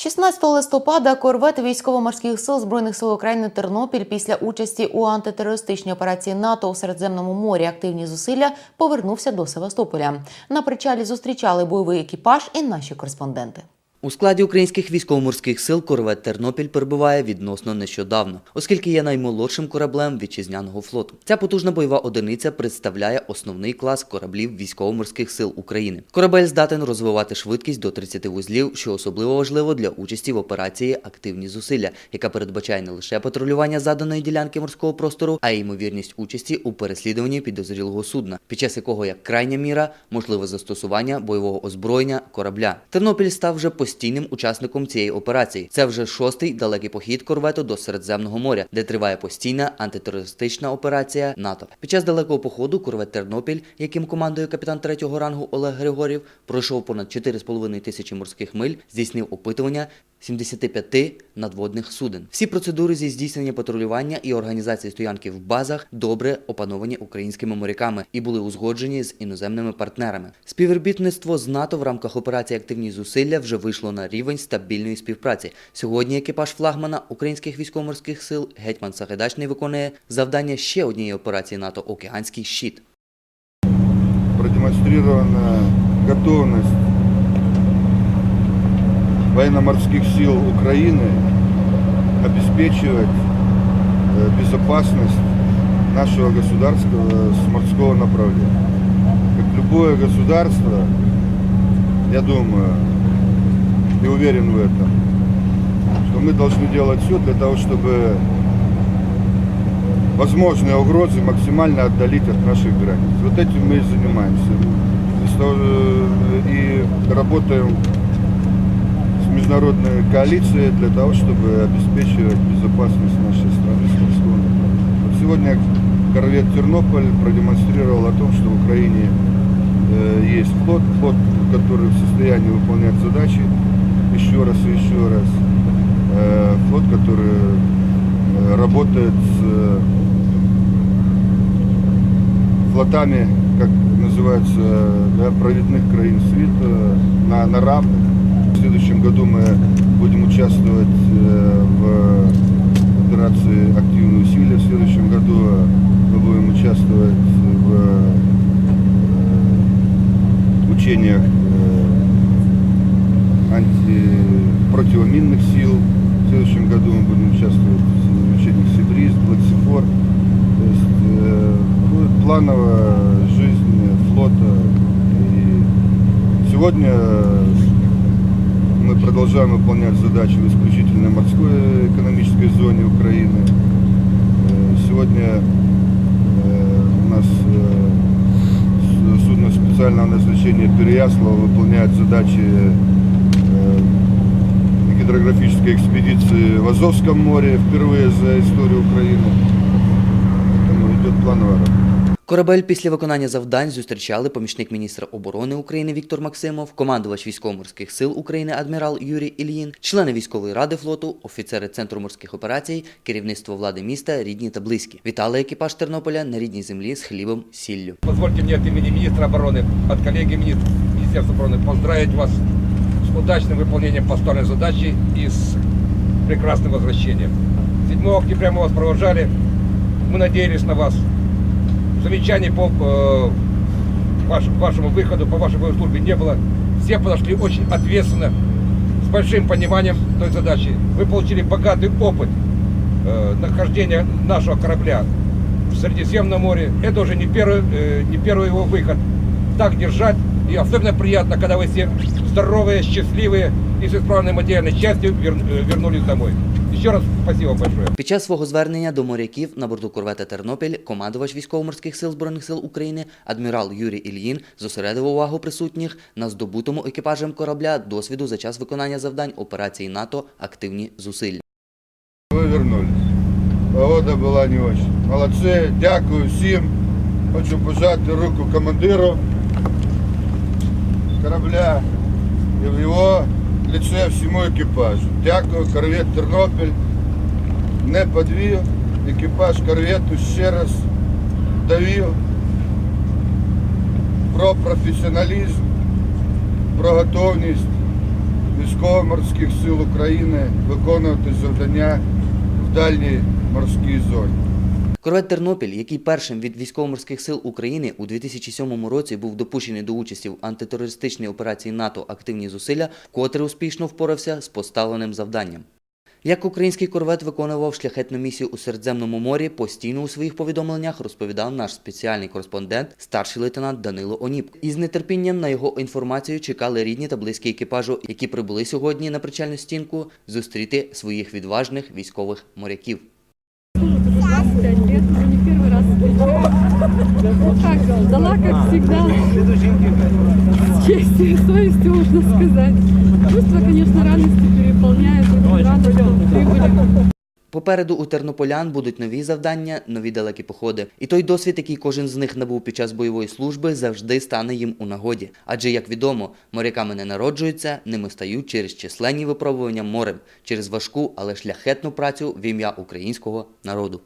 16 листопада корвет військово-морських сил збройних сил України Тернопіль після участі у антитерористичній операції НАТО у Середземному морі активні зусилля повернувся до Севастополя. На причалі зустрічали бойовий екіпаж і наші кореспонденти. У складі українських військово-морських сил корвет Тернопіль перебуває відносно нещодавно, оскільки є наймолодшим кораблем вітчизняного флоту. Ця потужна бойова одиниця представляє основний клас кораблів військово-морських сил України. Корабель здатен розвивати швидкість до 30 вузлів, що особливо важливо для участі в операції активні зусилля, яка передбачає не лише патрулювання заданої ділянки морського простору, а й ймовірність участі у переслідуванні підозрілого судна, під час якого як крайня міра можливе застосування бойового озброєння корабля. Тернопіль став вже постійним учасником цієї операції. Це вже шостий далекий похід корвету до Середземного моря, де триває постійна антитерористична операція НАТО. Під час далекого походу корвет Тернопіль, яким командує капітан третього рангу Олег Григорів, пройшов понад 4,5 тисячі морських миль, здійснив опитування 75 надводних суден. Всі процедури зі здійснення патрулювання і організації стоянки в базах добре опановані українськими моряками і були узгоджені з іноземними партнерами. Співробітництво з НАТО в рамках операції Активні зусилля вже вийшло на рівень стабільної співпраці. Сьогодні екіпаж флагмана українських військово-морських сил гетьман Сагайдачний виконує завдання ще однієї операції НАТО Океанський щит. продемонстрирована готовность военно-морских сил Украины обеспечивать э, безопасность нашего государства с морского направления. Как любое государство, я думаю, и уверен в этом, что мы должны делать все для того, чтобы возможные угрозы максимально отдалить от наших границ. Вот этим мы и занимаемся. И И работаем с международной коалицией для того, чтобы обеспечивать безопасность нашей страны с морского направления. Вот сегодня корвет Тернополь продемонстрировал о том, что в Украине э, есть флот, флот, который в состоянии выполнять задачи еще раз и еще раз. Э, Флот, который э, работает с э, флотами, как называется, да, провідних країн світу на, на равных. Следующем году мы будем участвовать э, в операции «Активные усилия». В следующем году мы будем участвовать в э, учениях э, анти... противоминных сил. В следующем году мы будем участвовать в учениях «Сибриз», «Блэксифор». То есть будет плановая жизнь флота. И сегодня мы продолжаем выполнять задачи в исключительно морской экономической зоне Украины. Э, Сегодня э, у нас э, судно специального назначения Переяслава выполняет задачи гидрографической экспедиции в Азовском море впервые за историю Украины. Поэтому идет плановая работа. Корабель після виконання завдань зустрічали помічник міністра оборони України Віктор Максимов, командувач військово-морських сил України адмірал Юрій Ільїн, члени військової ради флоту, офіцери Центру морських операцій, керівництво влади міста, рідні та близькі. Вітали екіпаж Тернополя на рідній землі з хлібом, сіллю. Позвольте мне от имени министра обороны, от коллеги министр, Министерства обороны поздравить вас с удачным выполнением поставленной задачи и с прекрасным возвращением. 7 октября мы вас провожали, мы надеялись на вас. Замечаний по э, ваш- вашему выходу, по вашей боевой службе не было. Все подошли очень ответственно, с большим пониманием той задачи. Вы получили богатый опыт э, нахождения нашего корабля в Средиземном море. Это уже не первый, э, не первый его выход. Так держать. И особенно приятно, когда вы все здоровые, счастливые и с исправной материальной частью э, вернулись домой. Еще раз спасибо большое. Під час свого звернення до моряків на борту корвета Тернопіль командувач військово-морських сил збройних сил України адмірал Юрій Ільїн зосередив увагу присутніх на здобутому екіпажем корабля досвіду за час виконання завдань операції НАТО Активні зусилля. Вы вернулись. Погода была не очень. Молодцы, дякую всім. Хочу пожати руку командиру корабля і в його лице всьому екіпажу. Дякую, корвет Тернопіль. Не подвів. Екіпаж корвету ще раз довів про професіоналізм, про готовність військово-морських сил України виконувати завдання в дальній морській зоні. Корвет Тернопіль, який першим від військово-морських сил України у 2007 році був допущений до участі в антитерористичній операції НАТО «Активні зусилля», вкотре успішно впорався з поставленим завданням. Як український корвет виконував шляхетну місію у Середземному морі, постійно у своїх повідомленнях розповідав наш спеціальний кореспондент, старший лейтенант Данило Оніп. І з нетерпінням на його інформацію чекали рідні та близькі екіпажу, які прибули сьогодні на причальну стінку зустріти своїх відважних військових моряків. Ну как, ждала, как всегда, с честью и совестью, можно сказать. Чувство, конечно, радости переполняет, рада, что. Попереду у тернополян будуть нові завдання, нові далекі походи. І той досвід, який кожен з них набув під час бойової служби, завжди стане їм у нагоді. Адже, як відомо, моряками не народжуються, ними стають через численні випробування морем, через важку, але шляхетну працю в ім'я українського народу.